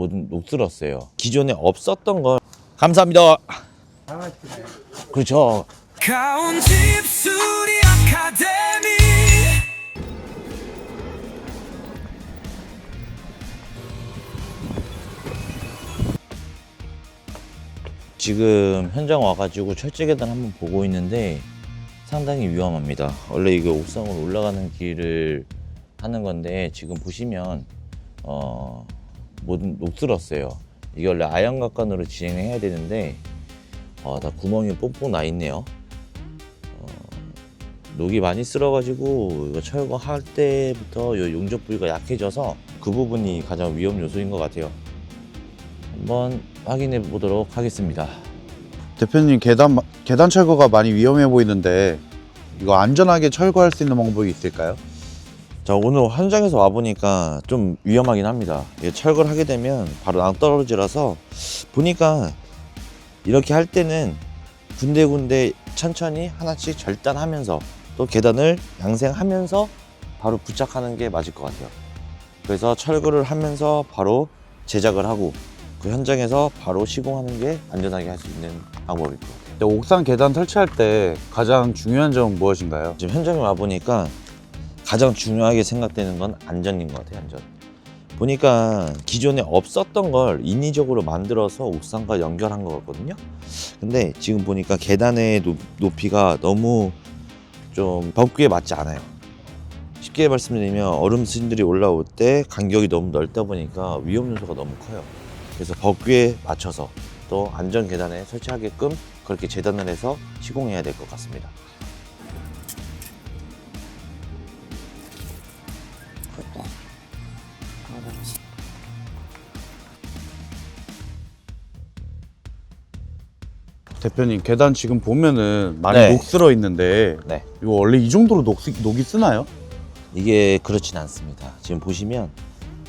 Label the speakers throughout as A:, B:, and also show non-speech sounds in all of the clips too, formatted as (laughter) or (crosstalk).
A: 모든 녹슬었어요. 기존에 없었던 걸 감사합니다. 그렇죠.
B: 가온 집수리 아카데미
A: 지금 현장 와가지고 철제 계단 한번 보고 있는데 상당히 위험합니다. 원래 이게 옥상으로 올라가는 길을 하는 건데 지금 보시면 어 모든 녹슬었어요. 이게 원래 아연각관으로 진행해야 되는데 어, 다 구멍이 뽕뽕 나 있네요. 어, 녹이 많이 쓸어가지고 이거 철거할 때부터 요 용접 부위가 약해져서 그 부분이 가장 위험 요소인 것 같아요. 한번 확인해 보도록 하겠습니다.
C: 대표님 계단 계단 철거가 많이 위험해 보이는데 이거 안전하게 철거할 수 있는 방법이 있을까요?
A: 자 오늘 현장에서 와 보니까 좀 위험하긴 합니다. 철거를 하게 되면 바로 낭떠러지라서 보니까 이렇게 할 때는 군데군데 천천히 하나씩 절단하면서 또 계단을 양생하면서 바로 부착하는 게 맞을 것 같아요. 그래서 철거를 하면서 바로 제작을 하고 그 현장에서 바로 시공하는 게 안전하게 할 수 있는 방법일 것 같아요.
C: 옥상 계단 설치할 때 가장 중요한 점은 무엇인가요?
A: 지금 현장에 와 보니까 가장 중요하게 생각되는 건 안전인 것 같아요. 안전. 보니까 기존에 없었던 걸 인위적으로 만들어서 옥상과 연결한 거거든요. 근데 지금 보니까 계단의 높- 높이가 너무 좀 벽구에 맞지 않아요. 쉽게 말씀드리면 얼음 스님들이 올라올 때 간격이 너무 넓다 보니까 위험 요소가 너무 커요. 그래서 벽구에 맞춰서 또 안전 계단에 설치하게끔 그렇게 재단을 해서 시공해야 될 것 같습니다.
C: 대표님 계단 지금 보면은 많이
A: 네.
C: 녹슬어 있는데
A: 네.
C: 이거 원래 이 정도로 녹, 녹이 쓰나요?
A: 이게 그렇진 않습니다. 지금 보시면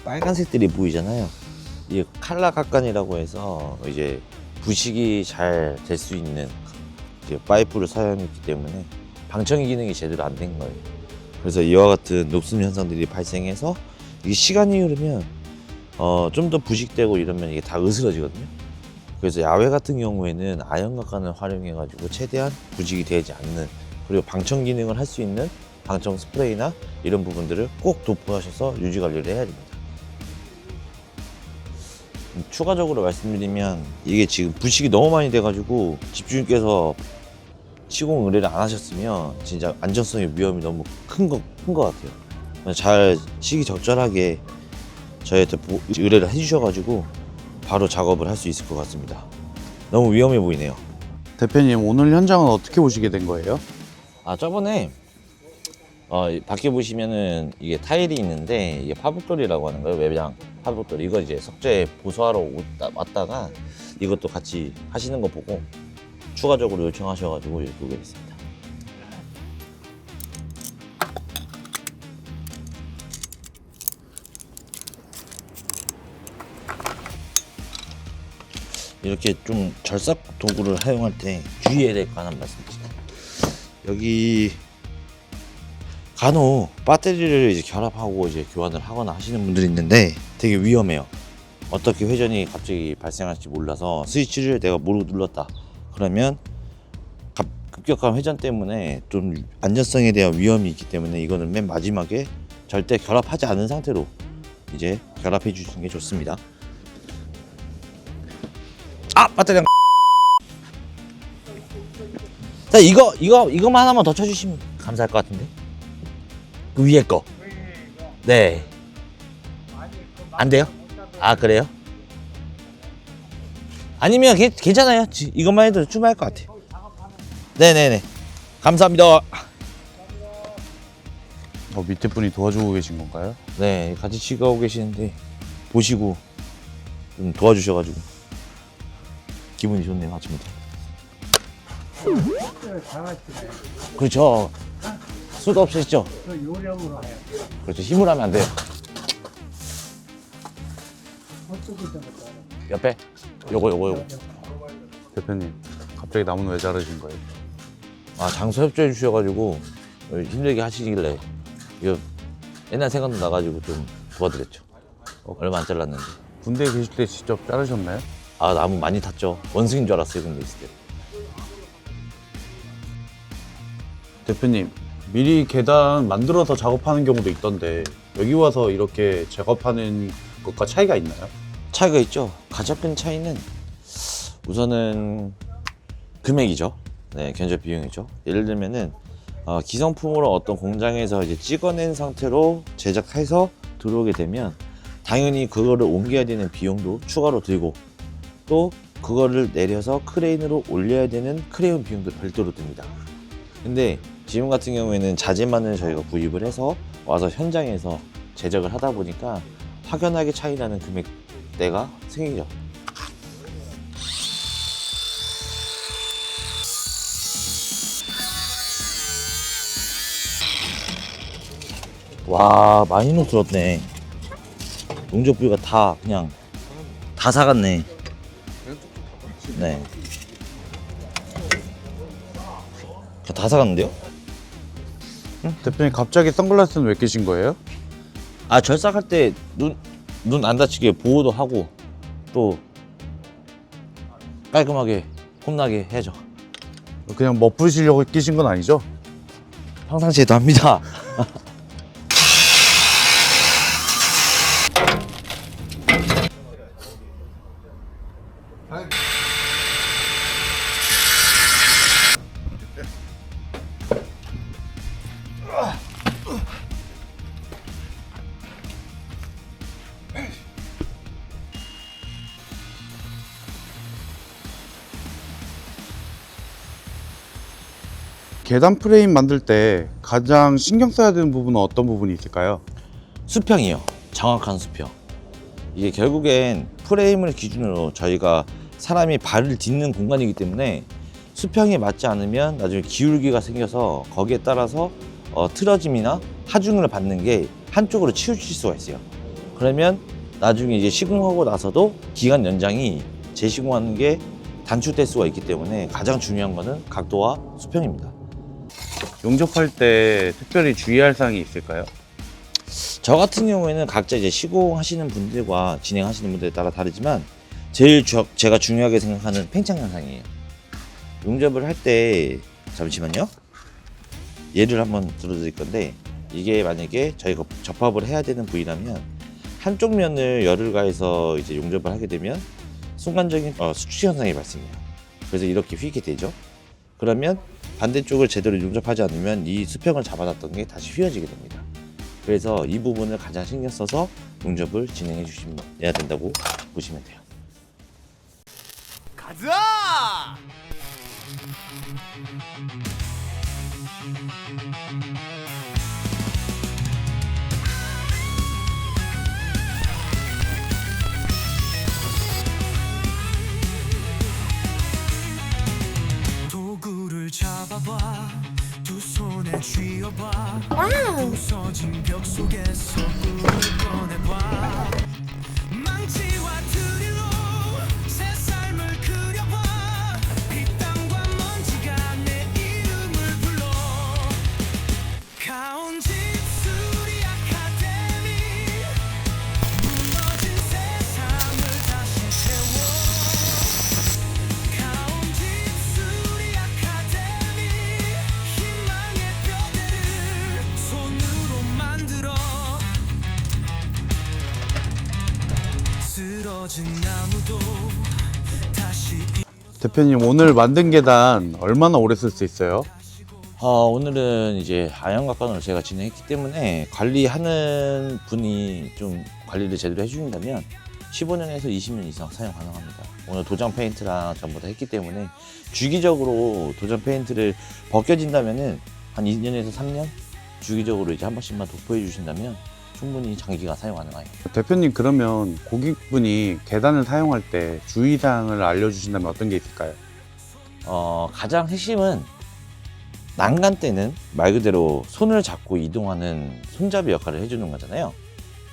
A: 빨간색들이 보이잖아요. 이게 칼라각관이라고 해서 이제 부식이 잘 될 수 있는 이제 파이프를 사용했기 때문에 방청이 기능이 제대로 안 된 거예요. 그래서 이와 같은 녹슨 현상들이 발생해서 이게 시간이 흐르면 어, 좀 더 부식되고 이러면 이게 다 으스러지거든요. 그래서 야외 같은 경우에는 아연각관을 활용해가지고 최대한 부식이 되지 않는 그리고 방청 기능을 할 수 있는 방청 스프레이나 이런 부분들을 꼭 도포하셔서 유지 관리를 해야 됩니다. 음, 추가적으로 말씀드리면 이게 지금 부식이 너무 많이 돼가지고 집주인께서 시공 의뢰를 안 하셨으면 진짜 안전성의 위험이 너무 큰 거큰것 같아요. 잘 시기적절하게 저희한테 보- 의뢰를 해주셔가지고 바로 작업을 할 수 있을 것 같습니다. 너무 위험해 보이네요.
C: 대표님 오늘 현장은 어떻게 오시게 된 거예요?
A: 아 저번에 어, 이 밖에 보시면은 이게 타일이 있는데 이게 파북돌이라고 하는 거예요 외장 파북돌 이거 이제 석재 보수하러 왔다, 왔다가 이것도 같이 하시는 거 보고 추가적으로 요청하셔가지고 오게 됐습니다. 이렇게 좀 절삭 도구를 사용할 때 주의해야 될 거 하나 말씀드릴게요. 여기 간혹 배터리를 이제 결합하고 이제 교환을 하거나 하시는 분들이 있는데 되게 위험해요. 어떻게 회전이 갑자기 발생할지 몰라서 스위치를 내가 모르고 눌렀다. 그러면 갑- 급격한 회전 때문에 좀 안전성에 대한 위험이 있기 때문에 이거는 맨 마지막에 절대 결합하지 않은 상태로 이제 결합해 주시는 게 좋습니다. 아 배터리가 자 이거 이거 이거만 하나만 더 쳐주시면 감사할 것 같은데 그 위에 거 네. 안 돼요? 아 그래요? 아니면 괜- 괜찮아요. 지- 이것만 해도 충분할 것 같아요. 네네네. 감사합니다.
C: 어, 밑에 분이 도와주고 계신 건가요?
A: 네, 같이 치가고 계시는데 보시고 좀 도와주셔가지고 기분이 좋네요 아침부터. 그렇죠. 수도 없으시죠?
D: 그 요령으로 해요.
A: 그렇죠. 힘을 하면 안 돼요. 옆에 요거 요거 요거.
C: 대표님 갑자기 나무는 왜 자르신 거예요?
A: 아 장소 협조해 주셔가지고 힘들게 하시길래 이거 옛날 생각도 나가지고 좀 도와드렸죠. 얼마 안 잘랐는데.
C: 군대에 계실 때 직접 자르셨나요?
A: 아 나무 많이 탔죠. 원숭이인 줄 알았어요 군대 있을 때.
C: 대표님 미리 계단 만들어서 작업하는 경우도 있던데 여기 와서 이렇게 작업하는 것과 차이가 있나요?
A: 차이가 있죠. 가장 큰 차이는 우선은 금액이죠. 네, 견적 비용이죠. 예를 들면은 어, 기성품으로 어떤 공장에서 이제 찍어낸 상태로 제작해서 들어오게 되면 당연히 그거를 옮겨야 되는 비용도 추가로 들고 또 그거를 내려서 크레인으로 올려야 되는 크레인 비용도 별도로 듭니다. 근데 지금 같은 경우에는 자재만을 저희가 구입을 해서 와서 현장에서 제작을 하다 보니까 확연하게 차이 나는 금액 대가 생기죠. 와 많이 녹슬었네 용접 부위가 다 그냥 다 사갔네 네. 다 사갔는데요?
C: 대표님 갑자기 선글라스는 왜 끼신 거예요?
A: 아 절삭할 때 눈 눈 안 다치게 보호도 하고 또 깔끔하게 홈나게 해야죠
C: 그냥 멋부시려고 끼신 건 아니죠?
A: 평상시에도 합니다 (laughs)
C: 계단 프레임 만들 때 가장 신경 써야 되는 부분은 어떤 부분이 있을까요?
A: 수평이요. 정확한 수평. 이게 결국엔 프레임을 기준으로 저희가 사람이 발을 딛는 공간이기 때문에 수평이 맞지 않으면 나중에 기울기가 생겨서 거기에 따라서 어, 틀어짐이나 하중을 받는 게 한쪽으로 치우칠 수가 있어요. 그러면 나중에 이제 시공하고 나서도 기간 연장이 재시공하는 게 단축될 수가 있기 때문에 가장 중요한 거는 각도와 수평입니다.
C: 용접할 때 특별히 주의할 사항이 있을까요?
A: 저 같은 경우에는 각자 이제 시공하시는 분들과 진행하시는 분들에 따라 다르지만 제일 주- 제가 중요하게 생각하는 팽창 현상이에요. 용접을 할 때 잠시만요. 예를 한번 들어드릴 건데 이게 만약에 저희가 접합을 해야 되는 부위라면 한쪽 면을 열을 가해서 이제 용접을 하게 되면 순간적인 어, 수축 현상이 발생해요. 그래서 이렇게 휘게 되죠. 그러면 반대쪽을 제대로 용접하지 않으면 이 수평을 잡아놨던 게 다시 휘어지게 됩니다. 그래서 이 부분을 가장 신경 써서 용접을 진행해 주셔야 된다고 보시면 돼요.
B: 가자! 잡아봐. 두 손에 쥐어봐. 부서진 벽 속에서 꿈을 꺼내봐
C: 대표님 오늘 만든 계단 얼마나 오래 쓸 수 있어요?
A: 어, 오늘은 이제 아연각관으로 제가 진행했기 때문에 관리하는 분이 좀 관리를 제대로 해주신다면 15년에서 20년 이상 사용 가능합니다. 오늘 도장 페인트랑 전부 다 했기 때문에 주기적으로 도장 페인트를 벗겨진다면은 한 2년에서 3년 주기적으로 이제 한 번씩만 도포해 주신다면 충분히 장기가 사용 가능해요.
C: 대표님 그러면 고객분이 계단을 사용할 때 주의사항을 알려주신다면 어떤 게 있을까요?
A: 어, 가장 핵심은 난간 때는 말 그대로 손을 잡고 이동하는 손잡이 역할을 해주는 거잖아요.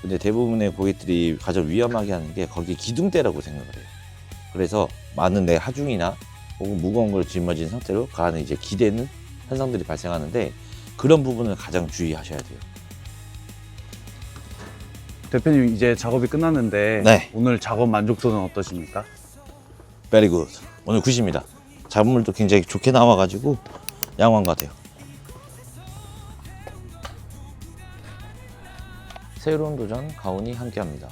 A: 근데 대부분의 고객들이 가장 위험하게 하는 게 거기 기둥대라고 생각을 해요. 그래서 많은 내 하중이나 혹은 무거운 걸 짊어진 상태로 그 안에 이제 기대는 현상들이 발생하는데 그런 부분을 가장 주의하셔야 돼요.
C: 대표님 이제 작업이 끝났는데
A: 네.
C: 오늘 작업 만족도는 어떠십니까?
A: 베리 굿. 오늘 굿입니다. 작물도 굉장히 좋게 나와가지고 양호한 것 같아요. 새로운 도전 가온이 함께합니다.